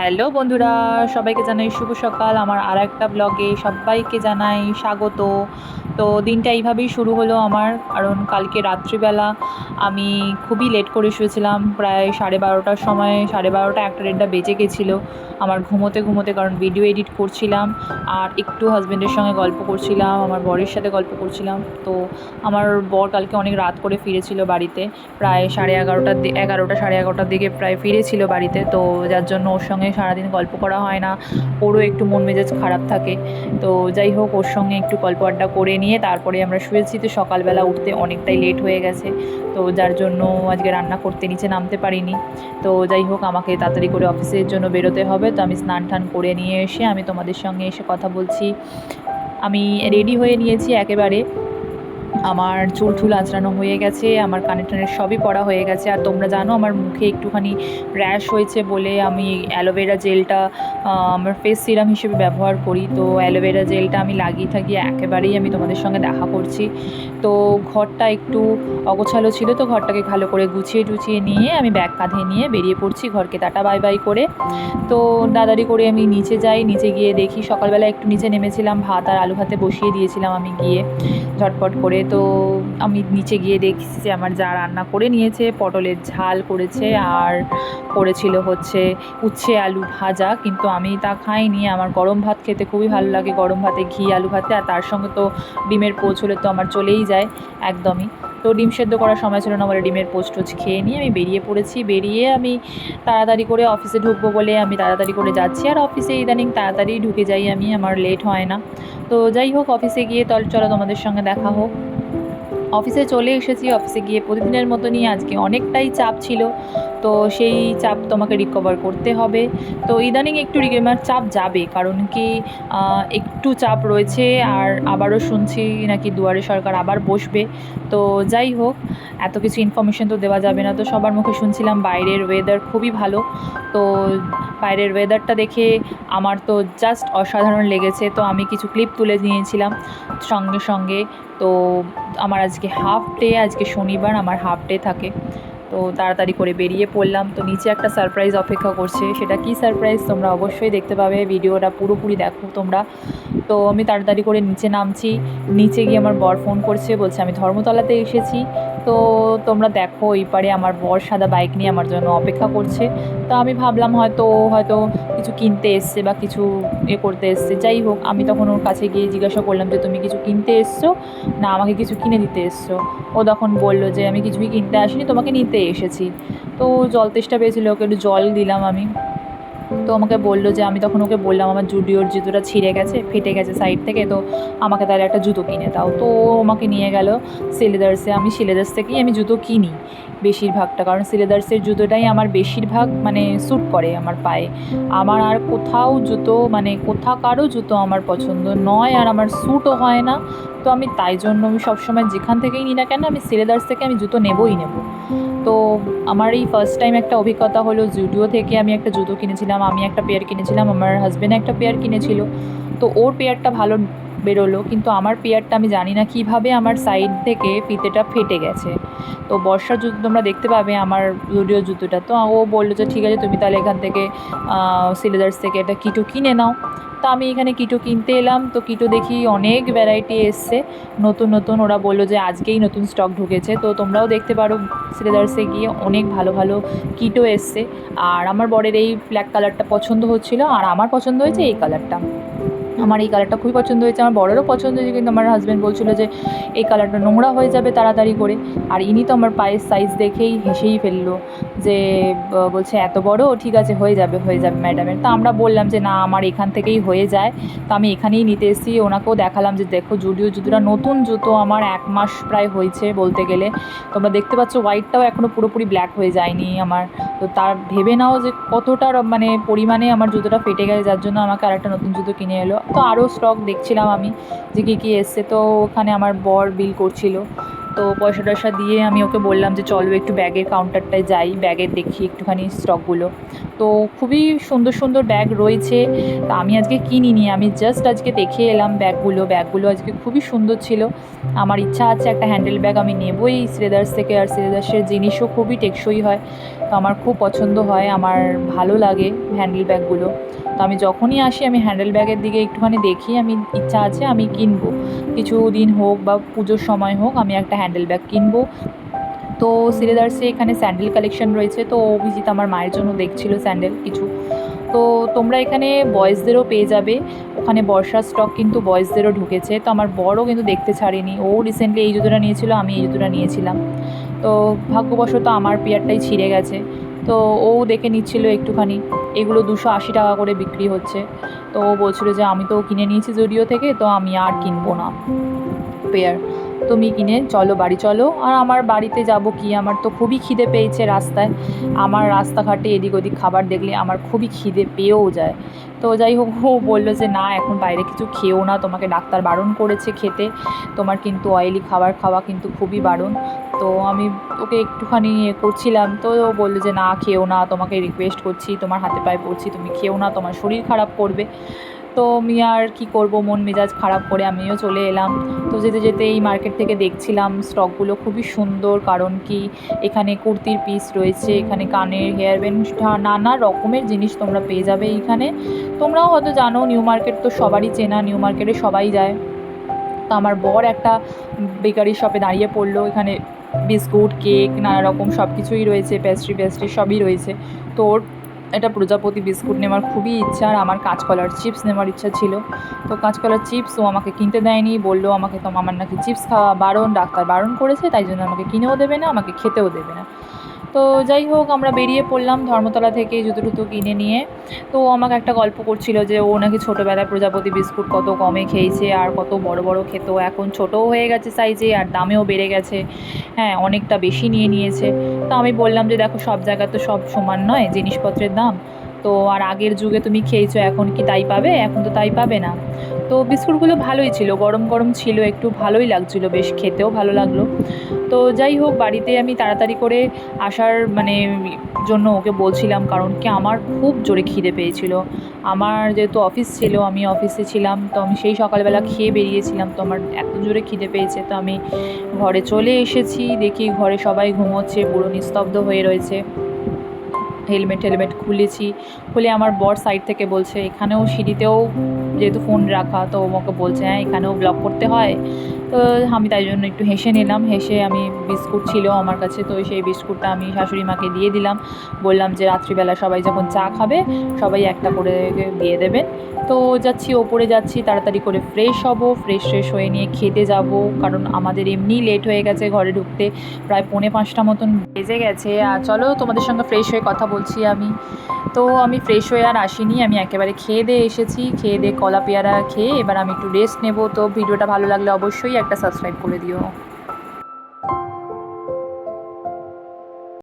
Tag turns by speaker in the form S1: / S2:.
S1: Hello বন্ধুরা, সবাইকে জানাই শুভ সকাল। আমার আর একটা ব্লগে সবাইকে জানাই স্বাগত। তো দিনটা এইভাবেই শুরু হলো আমার, কারণ কালকে রাত্রিবেলা আমি খুবই লেট করে শুয়েছিলাম। প্রায় সাড়ে বারোটার সময়, সাড়ে বারোটা একটা দেড়টা বেজে গেছিল আমার ঘুমোতে ঘুমোতে, কারণ ভিডিও এডিট করছিলাম আর একটু হাজব্যান্ডের সঙ্গে গল্প করছিলাম, আমার বরের সাথে গল্প করছিলাম। তো আমার বর কালকে অনেক রাত করে ফিরেছিল বাড়িতে, প্রায় সাড়ে এগারোটার এগারোটা, সাড়ে এগারোটার দিকে প্রায় ফিরেছিল বাড়িতে। তো যার জন্য ওর সঙ্গে সারাদিন গল্প করা হয় না। ওরও একটু মন মেজাজ খারাপ থাকে। তো যাই হোক, ওর সঙ্গে একটু গল্প আড্ডা করে নিয়ে তারপরে আমরা শুয়েছি তো সকালবেলা উঠতে অনেকটাই লেট হয়ে গেছে। তো যার জন্য আজকে রান্না করতে নিচে নামতে পারিনি। তো যাই হোক, আমাকে তাড়াতাড়ি করে অফিসের জন্য বেরোতে হবে। তো আমি স্নান টান করে নিয়ে এসে আমি তোমাদের সঙ্গে এসে কথা বলছি। আমি রেডি হয়ে নিয়েছি একেবারে। আমার চুল ঠুল আঁচড়ানো হয়ে গেছে, আমার কানের টানের সবই পড়া হয়ে গেছে, আর তোমরা জানো আমার মুখে একটুখানি র্যাশ হয়েছে বলে আমি অ্যালোভেরা জেলটা আমার ফেস সিরাম হিসেবে ব্যবহার করি। তো অ্যালোভেরা জেলটা আমি লাগিয়ে থাকি, একেবারেই আমি তোমাদের সঙ্গে দেখা করছি। তো ঘরটা একটু অগোছালো ছিল, তো ঘরটাকে ভালো করে গুছিয়ে টুছিয়ে নিয়ে আমি ব্যাগ কাঁধে নিয়ে বেরিয়ে পড়ছি ঘরকে টাটা বাই বাই করে। তো দাদারি করে আমি নিচে যাই, নিচে গিয়ে দেখি সকালবেলা একটু নিচে নেমেছিলাম, ভাত আর আলু ভাতে বসিয়ে দিয়েছিলাম আমি গিয়ে ঝটপট করে। তো আমি নিচে গিয়ে দেখছি যে আমার যা রান্না করে নিয়েছে পটলের ঝাল করেছে আর করেছিল হচ্ছে উচ্ছে আলু ভাজা কিন্তু আমি তা খাইনি। আমার গরম ভাত খেতে খুবই ভালো লাগে গরম ভাতে ঘি আলু ভাতে আর তার সঙ্গে তো ডিমের পোচ হলে তো আমার চলেই যায় একদমই। তো ডিম সেদ্ধ করার সময় ছিল না বলে ডিমের পোচ টোচ খেয়ে নিয়ে আমি বেরিয়ে পড়েছি। বেরিয়ে আমি তাড়াতাড়ি করে অফিসে ঢুকবো বলে আমি তাড়াতাড়ি করে যাচ্ছি। আর অফিসে ইদানিং তাড়াতাড়ি ঢুকে যাই আমি আমার লেট হয় না। তো যাই হোক অফিসে গিয়ে তল চলো তোমাদের সঙ্গে দেখা হোক। অফিসে চলে এসেছি অফিসে গিয়ে প্রতিদিনের মতনই আজকে অনেকটাই চাপ ছিল। তো সেই চাপ তোমাকে রিকভার করতে হবে। তো ইদানিং একটু রিকভার চাপ যাবে, কারণ কি একটু চাপ রয়েছে আর আবারও শুনছি নাকি দুয়ারে সরকার আবার বসবে। তো যাই হোক, এত কিছু ইনফরমেশন তো দেওয়া যাবে না। তো সবার মুখে শুনছিলাম বাইরের ওয়েদার খুবই ভালো। তো বাইরের ওয়েদারটা দেখে আমার তো জাস্ট অসাধারণ লেগেছে। তো আমি কিছু ক্লিপ তুলে নিয়েছিলাম সঙ্গে সঙ্গে। তো আমার আজকে হাফ ডে আজকে শনিবার আমার হাফ ডে থাকে। তো তাড়াতাড়ি করে বেরিয়ে পড়লাম। তো নিচে একটা সারপ্রাইজ অপেক্ষা করছে। সেটা কি সারপ্রাইজ তোমরা অবশ্যই দেখতে পাবে। ভিডিওটা পুরোপুরি দেখো তোমরা। তো আমি তাড়াতাড়ি করে নিচে নামছি। নিচে গিয়ে আমার বর ফোন করছে, বলছে, আমি ধর্মতলাতে এসেছি। তো তোমরা দেখো ওই পারে আমার বর সাদা বাইক নিয়ে আমার জন্য অপেক্ষা করছে। তো আমি ভাবলাম হয়তো হয়তো কিছু কিনতে এসছে বা কিছু এ করতে এসছে। যাই হোক, আমি তখন ওর কাছে গিয়ে জিজ্ঞাসা করলাম যে, তুমি কিছু কিনতে এসছো? না, আমাকে কিছু কিনে দিতে এসছো। ও তখন বলল যে, আমি কিছুই কিনতে আসিনি, তোমাকে নিতে এসেছি। তো জল তেষ্টা পেয়েছিল, ওকে একটু জল দিলাম আমি। তো আমাকে বলল যে, আমি তখন ওকে বললাম, আমার জুডিওর জুতোটা ছিঁড়ে গেছে, ফেটে গেছে সাইড থেকে, তো আমাকে তাহলে একটা জুতো কিনে দাও। তো ও আমাকে নিয়ে গেল সিলেদার্সে। আমি সিলেদার্স থেকেই আমি জুতো কিনি বেশিরভাগটা, কারণ সিলেদার্সের জুতোটাই আমার বেশিরভাগ মানে স্যুট করে আমার পায়ে। আমার আর কোথাও জুতো মানে কোথাকারও জুতো আমার পছন্দ নয় আর আমার স্যুটও হয় না। তো আমি তাই জন্য আমি সবসময় যেখান থেকেই নিই না কেন, আমি সিলেদার্স থেকে আমি জুতো নেবই নেব। তো আমার এই ফার্স্ট টাইম একটা অভিজ্ঞতা হলো জুডিও থেকে। আমি একটা জুতো কিনেছিলাম, আমি একটা পেয়ার কিনেছিলাম, আমার হাজব্যান্ড একটা পেয়ার কিনেছিল। তো ওর পেয়ারটা ভালো বেরোলো, কিন্তু আমার পেয়ারটা আমি জানি না কীভাবে আমার সাইড থেকে ফিতেটা ফেটে গেছে। তো বর্ষার জুতো তোমরা দেখতে পাবে আমার জুডিও জুতোটা। তো ও বলল যে, ঠিক আছে, তুমি তাহলে এখান থেকে সিলেদার্স থেকে একটা কিটো কিনে নাও। তো আমি এখানে কিটো কিনতে এলাম। তো কিটো দেখি অনেক ভ্যারাইটি এসছে। নতুন নতুন ওরা বলল যে আজকেই নতুন স্টক ঢুকেছে। তো তোমরাও দেখতে পারো সিলেদার্সে গিয়ে অনেক ভালো ভালো কিটো এসছে। আর আমার বরের এই ব্ল্যাক কালারটা পছন্দ হচ্ছিল। আর আমার পছন্দ হয়েছে এই কালারটা আমার এই কালারটা খুবই পছন্দ হয়েছে। আমার বড়েরও পছন্দ হয়েছে, কিন্তু আমার হাজব্যান্ড বলছিল যে এই কালারটা নোংরা হয়ে যাবে তাড়াতাড়ি করে। আর ইনি তো আমার পায়ের সাইজ দেখেই হেসেই ফেলল যে বলছে এত বড়? ঠিক আছে, হয়ে যাবে হয়ে যাবে ম্যাডামের তো আমরা বললাম যে, না, আমার এখান থেকেই হয়ে যায়। তো আমি এখানেই নিতে এসেছি। ওনাকেও দেখালাম যে, দেখো, জুডিও জুতোটা নতুন জুতো আমার এক মাস প্রায় হয়েছে বলতে গেলে। তোমরা দেখতে পাচ্ছ হোয়াইটটাও এখনও পুরোপুরি ব্ল্যাক হয়ে যায়নি আমার। তো তার ভেবে নাও যে, কতটা মানে পরিমাণে আমার জুতোটা ফেটে গেছে। যার জন্য আমাকে আরেকটা নতুন জুতো কিনে এলো। তো আরও স্টক দেখছিলাম আমি যে কী কী এসছে। তো ওখানে আমার বর বিল করছিল। তো পয়সা টয়সা দিয়ে আমি ওকে বললাম যে, চলো একটু ব্যাগের কাউন্টারটায় যাই, ব্যাগের দেখি একটুখানি স্টকগুলো তো খুবই সুন্দর সুন্দর ব্যাগ রয়েছে। তা আমি আজকে কিনিনি, আমি জাস্ট আজকে দেখে এলাম ব্যাগগুলো। ব্যাগগুলো আজকে খুবই সুন্দর ছিল। আমার ইচ্ছা আছে একটা হ্যান্ডেল ব্যাগ আমি নেবই। শ্রেদার্স থেকে আর শ্রেদার্সের জিনিসও খুবই টেকসই হয়। তো আমার খুব পছন্দ হয়, আমার ভালো লাগে হ্যান্ডেল ব্যাগগুলো তো আমি যখনই আসি, আমি হ্যান্ডেল ব্যাগের দিকে একটুখানি দেখি, আমি ইচ্ছা আছে আমি কিনবো। কিছু দিন হোক বা পুজোর সময় হোক, আমি একটা হ্যান্ডেল ব্যাগ কিনবো। তো সিলেদার্সে এখানে স্যান্ডেল কালেকশন রয়েছে। তো অভিজিৎ আমার মায়ের জন্য দেখছিল স্যান্ডেল কিছু। তো তোমরা এখানে বয়েজদেরও পেয়ে যাবে। ওখানে বর্ষার স্টক কিন্তু বয়েজদেরও ঢুকেছে। তো আমার বড়ও কিন্তু দেখতে ছাড়েনি। ও রিসেন্টলি এই জুতোটা নিয়েছিল, আমি এই জুতোটা নিয়েছিলাম। তো ভাগ্যবশত আমার পেয়ারটাই ছিঁড়ে গেছে। তো ও দেখে নিচ্ছিল একটুখানি। এগুলো দুশো আশি টাকা করে বিক্রি হচ্ছে। তো ও বলছিল যে, আমি তো কিনে নিয়েছি জুডিও থেকে, তো আমি আর কিনবো না পেয়ার। তুমি কিনে চলো, বাড়ি চলো। আর আমার বাড়িতে যাব কি? আমার তো খুবই খিদে পেয়েছে রাস্তায়। আমার রাস্তাঘাটে এদিক ওদিক খাবার দেখলে আমার খুবই খিদে পেয়েও যায়। তো যাই হোক, ও বলল যে, না, এখন বাইরে কিছু খেও না। তোমাকে ডাক্তার বারণ করেছে খেতে। তোমার কিন্তু অয়েলি খাবার খাওয়া কিন্তু খুবই বারণ। তো আমি ওকে একটুখানি ইয়ে করছিলাম। তো ও বলল যে, না, খেও না। তোমাকে রিকোয়েস্ট করছি। তোমার হাতে পায়ে পড়ছি। তুমি খেও না। তোমার শরীর খারাপ করবে। তো আমি আর কি করব? মন মেজাজ খারাপ করে আমিও চলে এলাম। তো যেতে যেতে এই মার্কেট থেকে দেখছিলাম স্টকগুলো খুবই সুন্দর, কারণ কি এখানে কুর্তির পিস রয়েছে, এখানে কানের হেয়ার ব্যান্ড নানা রকমের জিনিস তোমরা পেয়ে যাবে এইখানে। তোমরাও হয়তো জানো নিউ মার্কেট তো সবারই চেনা নিউ মার্কেটে সবাই যায়। তো আমার বর একটা বেকারি শপে দাঁড়িয়ে পড়ল, এখানে বিস্কুট কেক নানা রকম সব কিছুই রয়েছে পেস্ট্রি পেস্ট্রি সবই রয়েছে। তো এটা প্রজাপতি বিস্কুট নেওয়ার খুবই ইচ্ছা, আর আমার কাঁচকলার চিপস নেওয়ার ইচ্ছা ছিল। তো কাঁচকলার চিপস ও আমাকে কিনতে দেয়নি, বলল আমাকে তো আমার নাকি চিপস খাওয়া বারণ, ডাক্তার বারণ করেছে, তাই জন্য আমাকে কিনেও দেবে না, আমাকে খেতেও দেবে না। তো যাই হোক, আমরা বেরিয়ে পড়লাম ধর্মতলা থেকে জুতো টুতো কিনে নিয়ে। তো ও আমাকে একটা গল্প করছিল যে ও নাকি ছোটোবেলায় প্রজাপতি বিস্কুট কত কমে খেয়েছে আর কত বড় বড় খেত। এখন ছোটও হয়ে গেছে সাইজে আর দামেও বেড়ে গেছে। হ্যাঁ অনেকটা বেশি নিয়ে নিয়েছে। তো আমি বললাম যে দেখো, সব জায়গায় তো সব সমান নয়, জিনিসপত্রের দাম। তো আর আগের যুগে তুমি খেয়েছো, এখন কি তাই পাবে? এখন তো তাই পাবে না। তো বিস্কুটগুলো ভালোই ছিল, গরম গরম ছিল, একটু ভালোই লাগছিল বেশ, খেতেও ভালো লাগল। তো যাই হোক, বাড়িতে আমি তাড়াতাড়ি করে আসার মানে জন্য ওকে বলছিলাম, কারণ কি আমার খুব জোরে খিদে পেয়েছিল। আমার যেহেতু অফিস ছিল, আমি অফিসে ছিলাম, তো আমি সেই সকালবেলা খেয়ে বেরিয়েছিলাম, তো আমার এত জোরে খিদে পেয়েছে, তো আমি ঘরে চলে এসেছি, দেখি ঘরে সবাই ঘুমোচ্ছে পুরো নিস্তব্ধ হয়ে রয়েছে। হেলমেট হেলমেট খুলেছি, খুলে আমার বর সাইড থেকে বলছে, এখানেও সিঁড়িতেও যেহেতু ফোন রাখা, তো আমাকে বলছে হ্যাঁ এখানেও ব্লক করতে হয়। তো আমি তাই জন্য একটু হেসে নিলাম। হেসে আমি বিস্কুট ছিল আমার কাছে, তো সেই বিস্কুটটা আমি শাশুড়ি মাকে দিয়ে দিলাম। বললাম যে, রাত্রিবেলা সবাই যখন চা খাবে, সবাই একটা করে দিয়ে দেবেন। তো যাচ্ছি, ওপরে যাচ্ছি, তাড়াতাড়ি করে ফ্রেশ হব। ফ্রেশ ফ্রেশ হয়ে নিয়ে খেতে যাব। কারণ আমাদের এমনি লেট হয়ে গেছে ঘরে ঢুকতে। প্রায় পৌনে পাঁচটা মতন বেজে গেছে। আর চলো, তোমাদের সঙ্গে ফ্রেশ হয়ে কথা বলছি আমি। তো আমি ফ্রেশ হয়ে আর আসিনি। আমি একেবারে খেয়ে দিয়ে এসেছি। খেয়ে দিয়ে কলা পেয়ারা খেয়ে এবার আমি একটু রেস্ট নেব। তো ভিডিওটা ভালো লাগলে অবশ্যই একটা সাবস্ক্রাইব করে দিও।